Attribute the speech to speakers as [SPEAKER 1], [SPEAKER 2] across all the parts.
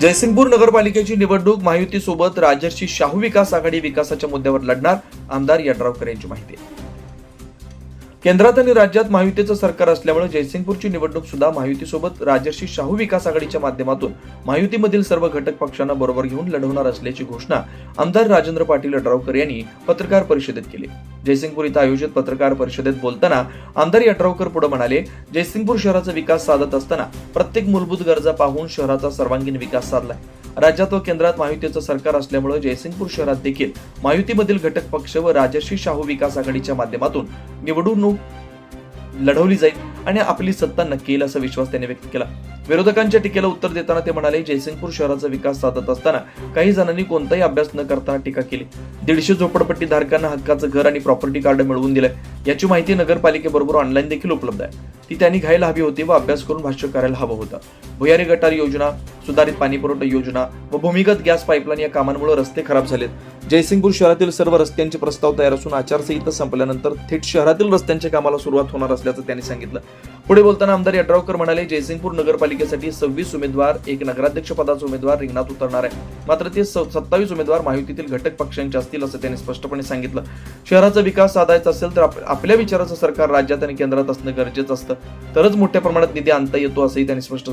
[SPEAKER 1] जयसिंगपूर नगरपालिकेची निवडणूक महायुतीसोबत राजर्षी शाहू विकास आघाडी विकासाच्या मुद्द्यावर लढणार. आमदार यड्रावकर यांची माहिती. केंद्रात आणि राज्यात महायुतीचं सरकार असल्यामुळे जयसिंगपूरची निवडणूक सुद्धा महायुतीसोबत राजर्षी शाहू विकास आघाडीच्या माध्यमातून महायुतीमधील सर्व घटक पक्षांना बरोबर घेऊन लढवणार असल्याची घोषणा आमदार राजेंद्र पाटील यड्रावकर यांनी पत्रकार परिषदेत केली. जयसिंगपूर इथं आयोजित पत्रकार परिषदेत बोलताना आमदार यड्रावकर पुढे म्हणाले जयसिंगपूर शहराचा विकास साधत असताना प्रत्येक मूलभूत गरजा पाहून शहराचा सर्वांगीण विकास साधलाय. राज्यात व केंद्रात महायुतीचं सरकार असल्यामुळे जयसिंगपूर शहरात देखील महायुतीमधील घटक पक्ष व राजर्षी शाहू विकास आघाडीच्या माध्यमातून निवडणूक लढवली जाईल आणि आपली सत्ता नक्की येईल असा विश्वास त्यांनी व्यक्त केला. विरोधकांच्या टीकेला उत्तर देताना ते म्हणाले जयसिंगपूर शहराचा विकास साधत असताना काही जणांनी कोणताही अभ्यास न करता टीका केली. दीडशे झोपडपट्टी धारकांना हक्काचं घर आणि प्रॉपर्टी कार्ड मिळवून दिलंय. याची माहिती नगरपालिकेबरोबर ऑनलाईन देखील उपलब्ध आहे. ती त्यांनी घ्यायला हवी होती व अभ्यास करून भाष्य करायला हवं होतं. भुयारी गटार योजना सुधारित पाणी पुरवठा योजना व भूमिगत गॅस पाईपलाईन या कामांमुळे रस्ते खराब झालेत. जयसिंगपूर शहरातील सर्व रस्त्यांचे प्रस्ताव तयार असून आचारसंहिता संपल्यानंतर थेट शहरातील रस्त्यांच्या कामाला सुरुवात होणार असल्याचं त्यांनी सांगितलं. पुढे बोलताना आमदार यड्रावकर म्हणाले जयसिंगपूर नगरपालिकेसाठी सव्वीस उमेदवार एक नगराध्यक्ष पदाचा उमेदवार रिंगणात उतरणार आहे. मात्र ते सत्तावीस उमेदवार महायुतीतील घटक पक्षांचे असतील असं त्यांनी स्पष्टपणे सांगितलं. शहराचा विकास साधायचा असेल तर आप- आपल्या विचाराचं सरकार राज्यात आणि केंद्रात असणं गरजेचं असतं. तरच मोठ्या प्रमाणात निधी आणता येतो असंही त्यांनी स्पष्ट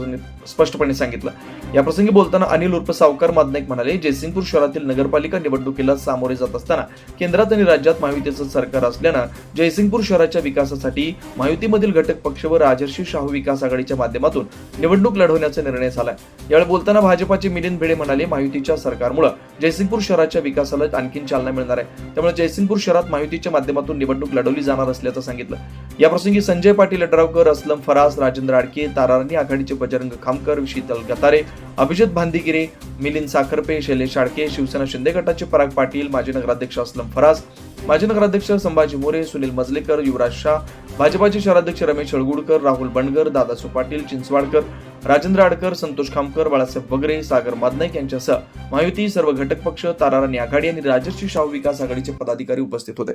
[SPEAKER 1] स्पष्टपणे सांगितलं. याप्रसंगी बोलताना अनिल उर्फ सावकार मादनाईक म्हणाले जयसिंगपूर शहरातील नगरपालिका निवडणुकीला सामोरे जात असताना केंद्रात आणि राज्यात महायुतीचं सरकार असल्यानं जयसिंगपूर शहराच्या विकासासाठी महायुतीमधील घटक पक्ष व राजर्षी शाहू विकास आघाडीच्या माध्यमातून निवडणूक लढवण्याचा निर्णय झाला यावेळी बोलताना भाजपाचे मिलिंद भिडे म्हणाले महायुतीच्या सरकारमुळे जयसिंगपूर शहराच्या विकासाला आणखीन चालना मिळणार आहे. त्यामुळे जयसिंगपूर शहरात महायुतीच्या माध्यमातून निवडणूक लढवली जाणार असल्याचं सांगितलं. याप्रसंगी संजय पाटील अडरावकर असलम फरास राजेंद्र आडके तारारणी आघाडीचे बजरंग खामकर शीतल गतारे अभिजित भांदिगिरे मिलिंद साखरपे शैलेश शाळके शिवसेना शिंदे गटाचे पराग पाटील माजी नगराध्यक्ष असलम फरास माजी नगराध्यक्ष संभाजी मोरे सुनील मजलेकर युवराज शाह भाजपाचे शहराध्यक्ष रमेश हळगुडकर राहुल बंडगर दादासू पाटील चिंचवाडकर राजेंद्र आडकर संतोष खामकर बाळासाहेब वगरे सागर मादनाईक यांच्यासह महायुती सर्व घटक पक्ष ताराराणी आघाडी आणि राजर्षी शाहू विकास आघाडीचे पदाधिकारी उपस्थित होते.